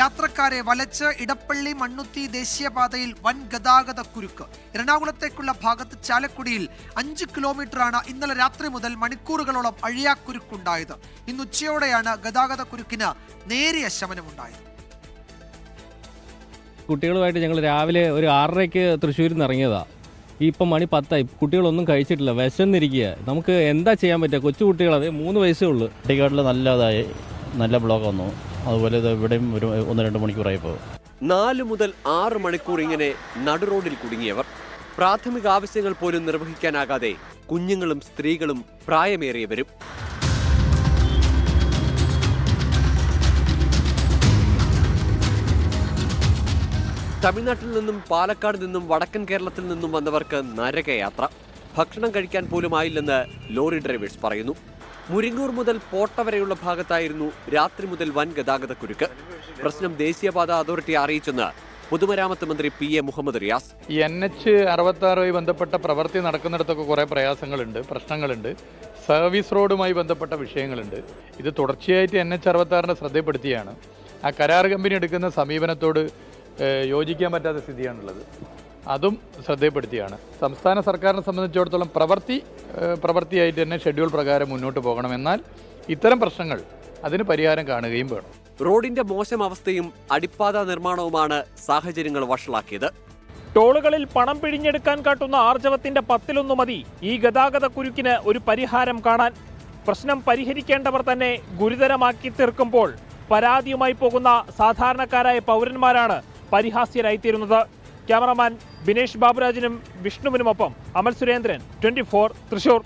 യാത്രക്കാരെ വലച്ച് ഇടപ്പള്ളി മണ്ണുത്തി ദേശീയപാതയിൽ വൻ ഗതാഗത കുരുക്ക്. എറണാകുളത്തേക്കുള്ള ഭാഗത്ത് ചാലക്കുടിയിൽ അഞ്ച് കിലോമീറ്ററാണ് ഇന്നലെ രാത്രി മുതൽ മണിക്കൂറുകളോളം അഴിയാക്കുരുക്കുണ്ടായത്. ഇന്ന് ഉച്ചയോടെയാണ് ഗതാഗത കുരുക്കിന് നേരിയ ശമനമുണ്ടായത്. കുട്ടികളുമായിട്ട് ഞങ്ങൾ രാവിലെ ഒരു ആറരയ്ക്ക് തൃശ്ശൂരിൽ നിന്ന് ഇറങ്ങിയതാ. ഈ ഇപ്പം മണി പത്തായി. കുട്ടികളൊന്നും കഴിച്ചിട്ടില്ല. വിശന്നിരിക്കുക നമുക്ക് എന്താ ചെയ്യാൻ പറ്റുക? കൊച്ചു കുട്ടികൾ അതെ മൂന്ന് വയസ്സേ ഉള്ളൂ. കുട്ടിക്കാട്ടിൽ നല്ലതായി നല്ല ബ്ലോക്ക് വന്നു. അതുപോലെ ഇവിടെയും ഒരു ഒന്ന് രണ്ട് മണിക്കൂറായി പോകും നാല് മുതൽ ആറ് മണിക്കൂർ ഇങ്ങനെ നടുറോഡിൽ കുടുങ്ങിയവർ. പ്രാഥമിക ആവശ്യങ്ങൾ പോലും നിർവഹിക്കാനാകാതെ കുഞ്ഞുങ്ങളും സ്ത്രീകളും പ്രായമേറിയവരും. തമിഴ്നാട്ടിൽ നിന്നും പാലക്കാട് നിന്നും വടക്കൻ കേരളത്തിൽ നിന്നും വന്നവർക്ക് നരകയാത്ര. ഭക്ഷണം കഴിക്കാൻ പോലും ആയില്ലെന്ന് ലോറി ഡ്രൈവേഴ്സ് പറയുന്നു. മുരിങ്ങൂർ മുതൽ പോട്ട വരെയുള്ള ഭാഗത്തായിരുന്നു രാത്രി മുതൽ വൻ ഗതാഗത കുരുക്ക്. പ്രശ്നം ദേശീയപാത അതോറിറ്റി അറിയിച്ചെന്ന് പൊതുമരാമത്ത് മന്ത്രി P A Muhammad Riyas. N H അറുപത്താറുമായി ബന്ധപ്പെട്ട പ്രവൃത്തി നടക്കുന്നിടത്തൊക്കെ കുറേ പ്രയാസങ്ങളുണ്ട് പ്രശ്നങ്ങളുണ്ട്. സർവീസ് റോഡുമായി ബന്ധപ്പെട്ട വിഷയങ്ങളുണ്ട്. ഇത് തുടർച്ചയായിട്ട് എൻ എച്ച് അറുപത്താറിന്റെ ശ്രദ്ധപ്പെടുത്തിയാണ് ആ കരാർ കമ്പനി എടുക്കുന്ന സമീപനത്തോട് യോജിക്കാൻ പറ്റാത്ത സ്ഥിതിയാണുള്ളത്. അതും ശ്രദ്ധയപ്പെടുത്തിയാണ്. സംസ്ഥാന സർക്കാരിനെ സംബന്ധിച്ചിടത്തോളം പ്രവൃത്തി പ്രവൃത്തിയായിട്ട് തന്നെ ഷെഡ്യൂൾ പ്രകാരം മുന്നോട്ട് പോകണം എന്നാൽ ഇത്തരം പ്രശ്നങ്ങൾ അതിന് പരിഹാരം കാണുകയും വേണം. റോഡിന്റെ മോശം അവസ്ഥയും അടിപ്പാത നിർമ്മാണവുമാണ് സാഹചര്യങ്ങൾ വഷളാക്കിയത്. ടോളുകളിൽ പണം പിഴിഞ്ഞെടുക്കാൻ കാട്ടുന്ന ആർജവത്തിന്റെ പത്തിലൊന്നു മതി. ഈ ഗതാഗത കുരുക്കിന് ഒരു പരിഹാരം കാണാൻ പ്രശ്നം പരിഹരിക്കേണ്ടവർ തന്നെ ഗുരുതരമാക്കി തീർക്കുമ്പോൾ പരാതിയുമായി പോകുന്ന സാധാരണക്കാരായ പൗരന്മാരാണ് പരിഹാസ്യരായിത്തീരുന്നത്. ക്യാമറമാൻ ബിനേഷ് ബാബുരാജിനും വിഷ്ണുവിനുമൊപ്പം അമൽ സുരേന്ദ്രൻ ട്വന്റി തൃശൂർ.